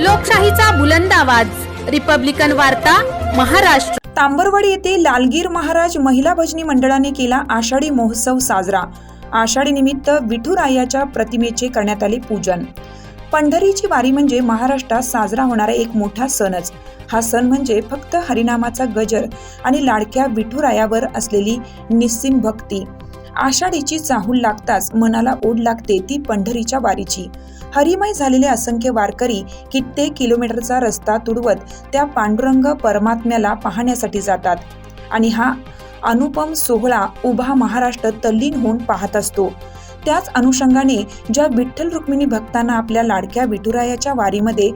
लोकशाहीचा बुलंद आवाज. रिपब्लिकन वार्ता महाराष्ट्र. तांबरवाडी येथे लालगीर महाराज महिला भजनी मंडळाने केला आषाढी महोत्सव साजरा. आषाढी निमित्त विठुरायाच्या प्रतिमेचे करण्यात आले पूजन. पंढरीची वारी म्हणजे महाराष्ट्रात साजरा होणारा एक मोठा सणच. हा सण म्हणजे फक्त हरिनामाचा गजर आणि लाडक्या विठुरायावर असलेली निस्सीम भक्ती. आषाढीची चाहूल लागताच मनाला ओढ लागते ती पंढरीच्या वारीची. हरिमय झालेले असंख्य वारकरी कित्येक किलोमीटरचा रस्ता तुडवत त्या पांडुरंग परमात्म्याला पाहण्यासाठी जातात आणि हा अनुपम सोहळा उभा महाराष्ट्र तल्लीन होऊन पाहत असतो. त्याच अनुषंगाने ज्या विठ्ठल रुक्मिणी भक्तांना आपल्या लाडक्या विठुरायाच्या वारीमध्ये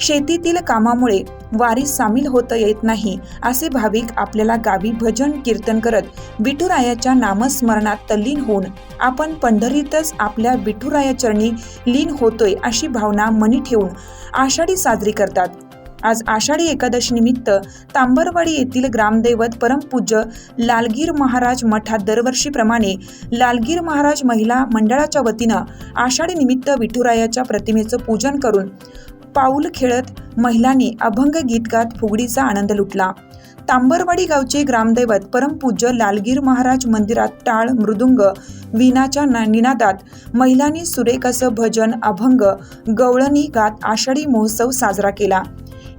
शेतीतील कामामुळे वारीत सामील होता येत नाही असे भाविक आपल्याला गावी भजन कीर्तन करत विठुरायाच्या नामस्मरणात तल्लीन होऊन आपण पंढरीतच आपल्या विठुराया चरणी लीन होतोय अशी भावना मनी ठेवून आषाढी साजरी करतात. आज आषाढी एकादशी निमित्त तांबरवाडी येथील ग्रामदैवत परमपूज्य लालगीर महाराज मठात दरवर्षीप्रमाणे लालगीर महाराज महिला मंडळाच्या वतीनं आषाढी निमित्त विठुरायाच्या प्रतिमेचं पूजन करून पाऊल खेळत महिलांनी अभंग गीत गात फुगडीचा आनंद लुटला. तांबरवाडी गावचे ग्रामदैवत परमपूज्य लालगीर महाराज मंदिरात टाळ मृदुंग विनाच्या ना- निनादात महिलांनी सुरेख असं भजन अभंग गवळणी गात आषाढी महोत्सव साजरा केला.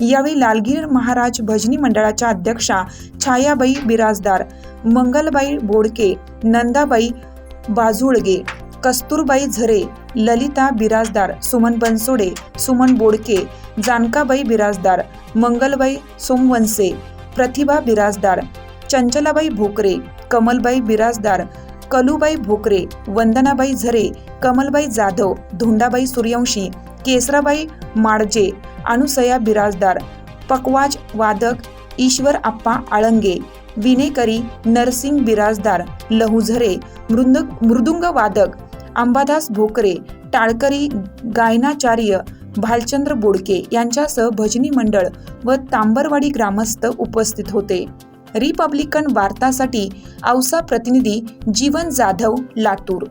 यावेळी लालगीर महाराज भजनी मंडळाच्या अध्यक्षा छायाबाई बिराजदार मंगलबाई बोडके नंदाबाई बाजुळगे कस्तुरबाई झरे ललिता बिराजदार सुमन बनसोडे सुमन बोडके जानकाबाई बिराजदार मंगलबाई सोमवंसे प्रतिभा बिराजदार चंचलाबाई भोकरे कमलबाई बिराजदार कलुबाई भोकरे वंदनाबाई झरे कमलबाई जाधव धोंडाबाई सूर्यवंशी केसराबाई माडजे अनुसया बिराजदार पकवाज वादक ईश्वर आप्पा आळंगे विनेकरी नरसिंग बिराजदार लहुझरे मृदुंग मृदुंग वादक अंबादास भोकरे टाळकरी गायनाचार्य भालचंद्र बोडके यांच्यासह भजनी मंडळ व तांबरवाडी ग्रामस्थ उपस्थित होते. रिपब्लिकन वार्तासाठी औसा प्रतिनिधी जीवन जाधव लातूर.